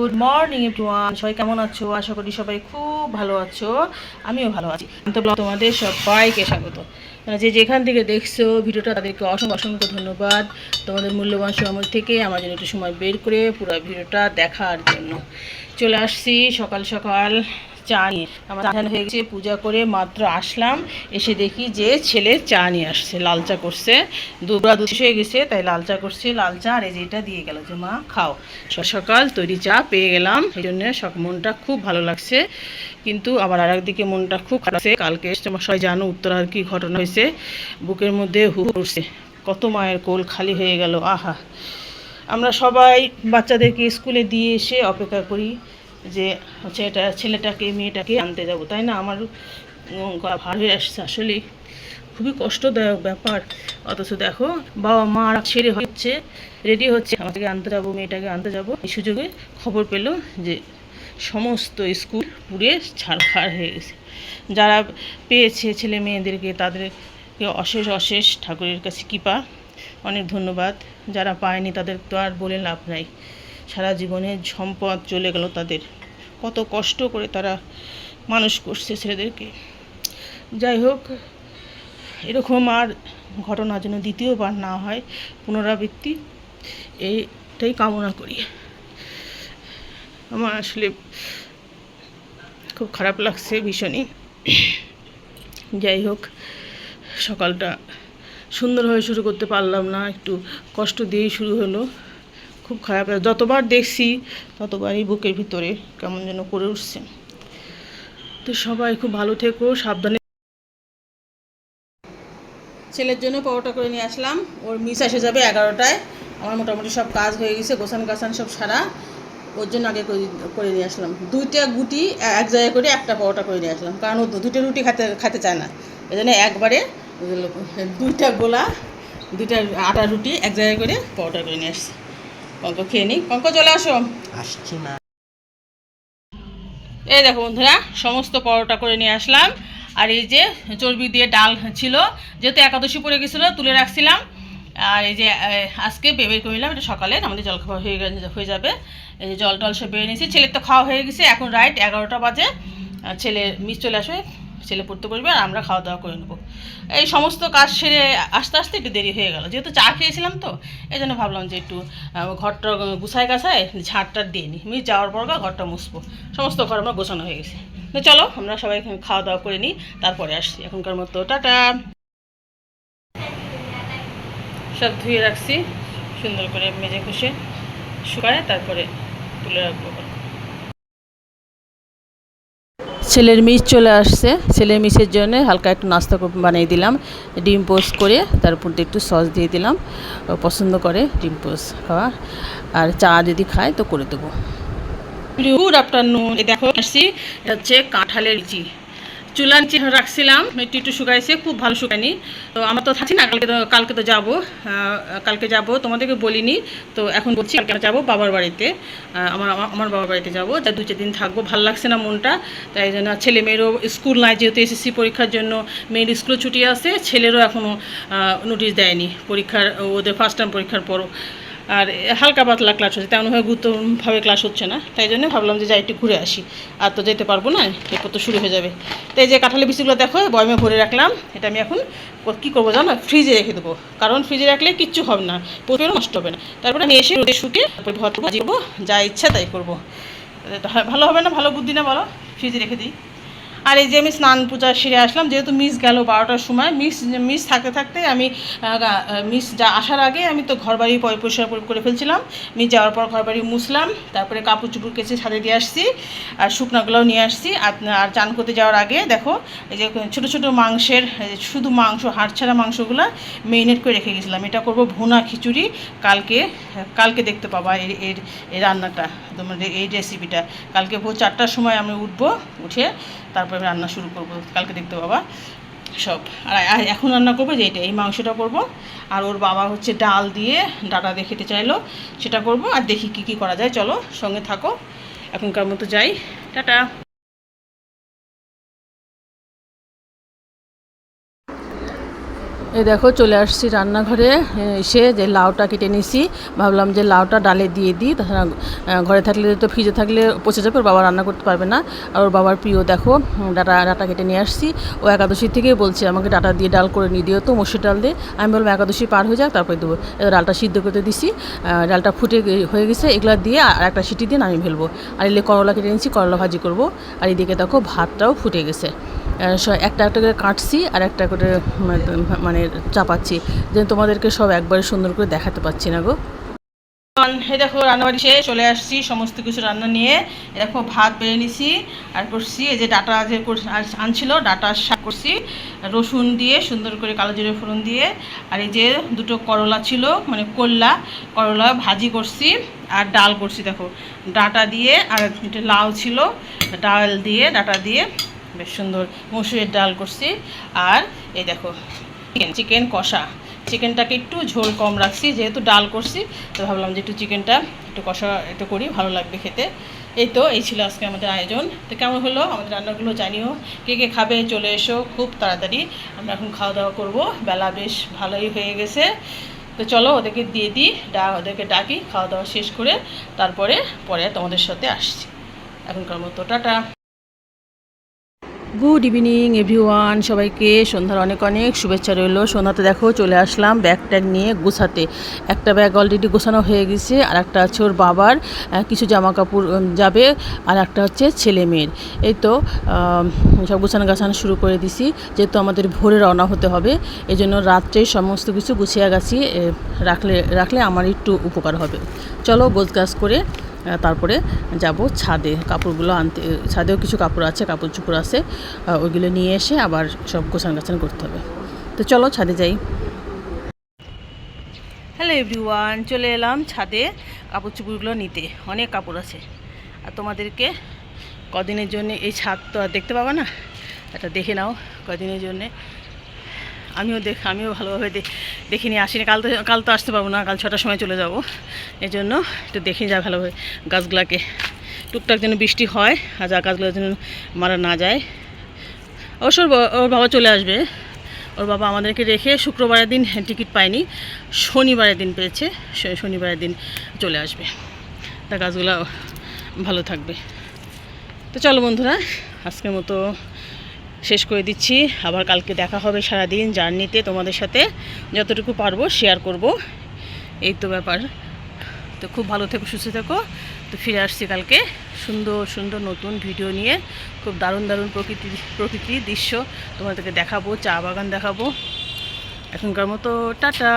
Good morning everyone সবাই কেমন আছো? আশা করি সবাই খুব ভালো আছো। আমিও ভালো আছি। তো তোমাদের সবাইকে স্বাগত। মানে যে যেখান থেকে দেখছ, ভিডিওটা তাদেরকে অসংখ্য অসংখ্য ধন্যবাদ। তোমাদের মূল্যবান সময় থেকে আমার জন্য একটু সময় বের করে পুরো ভিডিওটা দেখার জন্য। চলে আসছি সকাল সকাল। চা নিয়ে। আমার চান হয়ে গেছে, পূজা করে মাত্র আসলাম। এসে দেখি যে ছেলে চা নিয়ে আসছে, লাল চা করছে। দুবরা দুধ শেষ হয়ে গেছে, তাই লাল চা করছে, লাল চা। আর এই যে এটা দিয়ে গেল যে, মা, খাও। সকাল তৈরি চা পেয়ে গেলাম। এই জন্য সব মনটা খুব ভালো লাগছে। কিন্তু আবার আর একদিকে মনটা খুব খারাপ কালকে সবাই জানো উত্তরার কি ঘটনা হয়েছে। বুকের মধ্যে হু উঠছে কত মায়ের কোল খালি হয়ে গেল, আহা। আমরা সবাই বাচ্চাদেরকে স্কুলে দিয়ে এসে অপেক্ষা করি। যে হচ্ছে এটা ছেলেটাকে, মেয়েটাকে আনতে যাব, তাই না? আমার ভার হয়ে আসছে আসলে। খুবই কষ্টদায়ক ব্যাপার। অথচ দেখো, বাবা মা আর ছেড়ে হচ্ছে রেডি হচ্ছে। আমাকে আনতে যাব, মেয়েটাকে আনতে যাব। এই সুযোগে খবর পেল যে সমস্ত স্কুল পুড়ে ছাড়খাড় হয়ে গেছে। যারা পেয়েছে ছেলে মেয়েদেরকে, তাদেরকে অশেষ অশেষ ঠাকুরের কাছে কৃপা, অনেক ধন্যবাদ। যারা পায়নি তাদের তো আর বলে লাভ নাই। সারা জীবনের সম্পদ চলে গেল তাদের। কত কষ্ট করে তারা মানুষ করছে ছেলেদেরকে। যাই হোক, এরকম আর ঘটনা যেন দ্বিতীয়বার না হয় পুনরাবৃত্তি, এইটাই কামনা করি। আমার আসলে খুব খারাপ লাগছে ভীষণই। যাই হোক, সকালটা সুন্দরভাবে শুরু করতে পারলাম না, একটু কষ্ট দিয়েই শুরু হলো। খুব খারাপ যতবার দেখছি, ততবারই বুকের ভিতরে কেমন যেন করে উঠছে। তো সবাই খুব ভালো থেকো, সাবধানে ছেলের জন্য পরোটা করে নিয়ে আসলাম। ওর মিস এসে যাবে এগারোটায়। আমার মোটামুটি সব কাজ হয়ে গেছে গোসান গাছান সব সারা। ওর জন্য আগে করে নিয়ে আসলাম। দুইটা গুটি এক জায়গায় করে একটা পরোটা করে নিয়ে আসলাম। কারণ ও দুটো রুটি খেতে খেতে চায় না। এই জন্য একবারে দুইটা গোলা, দুইটা আটা রুটি এক জায়গায় করে পরোটা করে নিয়ে আসছে। কঙ্ক খেয়ে নিই কঙ্ক চলে আসো। আসছি না এই দেখো বন্ধুরা সমস্ত পরোটা করে নিয়ে আসলাম। আর এই যে চর্বি দিয়ে ডাল ছিল যেহেতু একাদশী পড়ে গেছিল তুলে রাখছিলাম। আর এই যে আজকে বের করে নিলাম এটা সকালে আমাদের জল খাওয়া হয়ে হয়ে যাবে। এই যে জল টল সব বেরিয়ে নিয়েছি ছেলের তো খাওয়া হয়ে গেছে এখন রাইট এগারোটা বাজে। ছেলে মিস চলে আসবে। ছেলে পড়তে করবে আর আমরা খাওয়া দাওয়া করে নেব। এই সমস্ত কাজ সেরে আস্তে আস্তে একটু দেরি হয়ে গেল। যেহেতু চা খেয়েছিলাম তো এই জন্য ভাবলাম যে একটু ঘরটা গুছায় গাছায় ঝাড়টা দিয়ে নিই মিস যাওয়ার পর ঘরটা মুছবো। সমস্ত ঘর আমার গোছানো হয়ে গেছে। তো চলো, আমরা সবাই খাওয়া দাওয়া করে নিই, তারপরে আসছি এখনকার মতো। টাটা! সব ধুয়ে রাখছি, সুন্দর করে মেজে ঘষে শুকায় তারপরে তুলে রাখব ছেলের মিষ চলে আসছে। ছেলের মিসের জন্য হালকা একটু নাস্তা বানিয়ে দিলাম। ডিম পোস্ট করে তার উপর একটু সস দিয়ে দিলাম। পছন্দ করে ডিম পোস্ট খাওয়া। আর চা যদি খায় তো করে দেবো। গুড আফটারনুন দেখো, আসছি। এটা হচ্ছে কাঁঠালের লিচি চুলা নিচে রাখছিলাম একটু একটু শুকাইছে, খুব ভালো শুকায়নি। তো আমরা তো থাকি না, কালকে তো কালকে তো যাব। কালকে যাব, তোমাদেরকে বলিনি। তো এখন বলছি কালকে যাব বাবার বাড়িতে। আমার আমার- বাবার বাড়িতে যাব। যা দু চার দিন থাকব, ভালো লাগছে না মনটা। তাই জন্য ছেলে মেয়েরও স্কুল নাই, যেহেতু এসএসসি পরীক্ষার জন্য মেয়ের স্কুলে ছুটি আছে। ছেলেরও এখনও নোটিশ দেয়নি। পরীক্ষার, ওদের ফার্স্ট টাইম পরীক্ষার পরও। আর হালকা পাতলা ক্লাস হচ্ছে তেমনভাবে গুরুত্বভাবে ক্লাস হচ্ছে না, তাই জন্য ভাবলাম যে যাই একটু ঘুরে আসি। আর তো যেতে পারব না, এরপর তো শুরু হয়ে যাবে। তো এই যে কাঁঠালের বিচিগুলো দেখো, বয়মে ভরে রাখলাম, এটা আমি এখন ক- করব জানো? ফ্রিজে রেখে দেবো। কারণ ফ্রিজে রাখলে কিচ্ছু হবে না, প্রচুর নষ্ট হবে না। তারপরে আমি এসে রোদে শুকে তারপরে ভর যা ইচ্ছা তাই করব। ভালো হবে না, ভালো বুদ্ধি না বলো? ফ্রিজে রেখে দিই। আর এই যে আমি স্নান পূজা সেরে আসলাম, যেহেতু মিস গেল বারোটার সময় মিস মিস থাকতে থাকতে আমি মিস যা আসার আগে আমি তো ঘর বাড়ি পরিষ্কার করে- ফেলছিলাম। মিস যাওয়ার পর ঘর বাড়ি মুছলাম, তারপরে কাপড় চুপড় কেচে ছাদে দিয়ে আসছি, আর শুকনাগুলোও নিয়ে আসছি। আর আর চান করতে যাওয়ার আগে দেখো, এই যে ছোটো ছোটো মাংসের শুধু মাংস, হাড় ছাড়া মাংসগুলো মেরিনেট করে রেখে গেছিলাম। এটা করব ভুনা খিচুড়ি, কালকে কালকে দেখতে পাবা এর এর এই রান্নাটা তোমার এই রেসিপিটা কালকে ভোর চারটার সময় আমি উঠবো, উঠে তারপরে আমি রান্না শুরু করব। কালকে দেখতে বাবা সব। আর এখন রান্না করব যে এটা, এই মাংসটা করব। আর ওর বাবা হচ্ছে ডাল দিয়ে ডাটা দিয়ে খেতে চাইলো, সেটা করব। আর দেখি কি কি করা যায়। চলো সঙ্গে থাকো। এখনকার মতো যাই। টাটা। এই দেখো চলে আসছি রান্নাঘরে। এসে যে লাউটা কেটে নিছি, ভাবলাম যে লাউটা ডালে দিয়ে দিই, তাছাড়া ঘরে থাকলে তো ফ্রিজে থাকলে পচে যাবে বাবা রান্না করতে পারবে না। আর ওর বাবার প্রিয়, দেখো ডাটা ডাটা কেটে নিয়ে আসছি। ও একাদশী থেকেই বলছে, আমাকে ডাটা দিয়ে ডাল করে নিয়ে দিও তো মসুর ডাল দিয়ে আমি বললাম, একাদশী পার হয়ে যাক, তারপরে দেবো। ডালটা সিদ্ধ করতে দিছি। ডালটা ফুটে হয়ে গেছে, এগুলো দিয়ে আর একটা সিটি দিয়ে নামিয়ে ফেলব। আর এলে করলা কেটে নিচ্ছি করলা ভাজি করব। আর এদিকে দেখো ভাতটাও ফুটে গেছে। একটা একটা করে কাটছি আর একটা করে মানে চাপাচ্ছি। যে তোমাদেরকে সব একবারে সুন্দর করে দেখাতে পাচ্ছি না গো। এই দেখো রান্নাবাড়ি শেষ, চলে আসছি সমস্ত কিছু রান্না নিয়ে। এই দেখো ভাত বেড়ে নিছি আর করছি, এই যে ডাটা যে আনছিল, ডাটা শাক করছি। রসুন দিয়ে সুন্দর করে কালো জিরে ফোড়ন দিয়ে। আর এই যে দুটো করলা ছিল মানে করলা করলা ভাজি করছি আর ডাল করছি দেখো। ডাটা দিয়ে আর লাউ ছিল, ডাল দিয়ে, ডাটা দিয়ে। বেশ সুন্দর মসুরের ডাল করছি। আর এই দেখো চিকেন চিকেন কষা। চিকেনটাকে একটু ঝোল কম রাখছি, যেহেতু ডাল করছি, তো ভাবলাম যে একটু চিকেনটা একটু কষা, একটু করি, ভালো লাগবে খেতে। এই তো, এই ছিল আজকে আমাদের আয়োজন। তো কেমন হলো? আমাদের রান্নাগুলো জানিও। কে কে খাবে, চলে এসো খুব তাড়াতাড়ি। আমরা এখন খাওয়া দাওয়া করব। বেলা বেশ ভালোই হয়ে গেছে। তো চলো, ওদেরকে দিয়ে দিই, ডা, ওদেরকে ডাকি খাওয়া দাওয়া শেষ করে তারপরে, পরে তোমাদের সাথে আসছি। এখনকার মতো, টাটা। গুড ইভিনিং এভরিওয়ান সবাইকে সন্ধ্যার অনেক অনেক শুভেচ্ছা রইল। সন্ধ্যাতে দেখো চলে আসলাম ব্যাগ ট্যাগ নিয়ে গোছাতে। একটা ব্যাগ অলরেডি গোছানো হয়ে গেছে আর একটা আছে ওর বাবার কিছু জামা কাপড় যাবে, আর একটা হচ্ছে ছেলে মেয়ের। এই তো সব গোছানো গাছানো শুরু করে দিছি, যেহেতু আমাদের ভোরে রওনা হতে হবে এই জন্য রাত্রে সমস্ত কিছু গুছিয়ে গাছি রাখলে রাখলে আমার একটু উপকার হবে। চলো গোছ গাছ করে তারপরে যাব ছাদে কাপড়গুলো আনতে, ছাদেও কিছু কাপড় আছে, কাপড় চুপড় আছে ওইগুলো নিয়ে এসে আবার সব গোছান গাছান করতে হবে। তো চলো ছাদে যাই। হ্যালো এভরিওয়ান চলে এলাম ছাদে কাপড় চুপড়গুলো নিতে। অনেক কাপড় আছে। আর তোমাদেরকে কদিনের জন্য এই ছাদ তো আর দেখতে পাবা না? এটা দেখে নাও কদিনের জন্যে। আমিও দেখ, আমিও ভালোভাবে দেখে নিয়ে আসিনি। কাল তো কাল তো আসতে পারব না, কাল ছটার সময় চলে যাব। এই জন্য একটু দেখে যা ভালোভাবে গাছগুলাকে। টুকটাক যেন বৃষ্টি হয় আর যা গাছগুলো যেন মারা না যায়। অবশ্য ওর বাবা চলে আসবে। ওর বাবা আমাদেরকে রেখে শুক্রবারের দিন টিকিট পায়নি, শনিবারের দিন পেয়েছে শনিবারের দিন চলে আসবে। তা গাছগুলো ভালো থাকবে। তো চলো বন্ধুরা, আজকের মতো শেষ করে দিচ্ছি। আবার কালকে দেখা হবে সারাদিন জার্নিতে। তোমাদের সাথে যতটুকু পারব শেয়ার করব। এই তো ব্যাপার। তো খুব ভালো থেকো, সুস্থ থেকো। তো ফিরে আসছি কালকে সুন্দর সুন্দর নতুন ভিডিও নিয়ে। খুব দারুণ দারুণ প্রকৃতি প্রকৃতির দৃশ্য তোমাদেরকে দেখাবো, চা বাগান দেখাবো। এখনকার মতো, টাটা!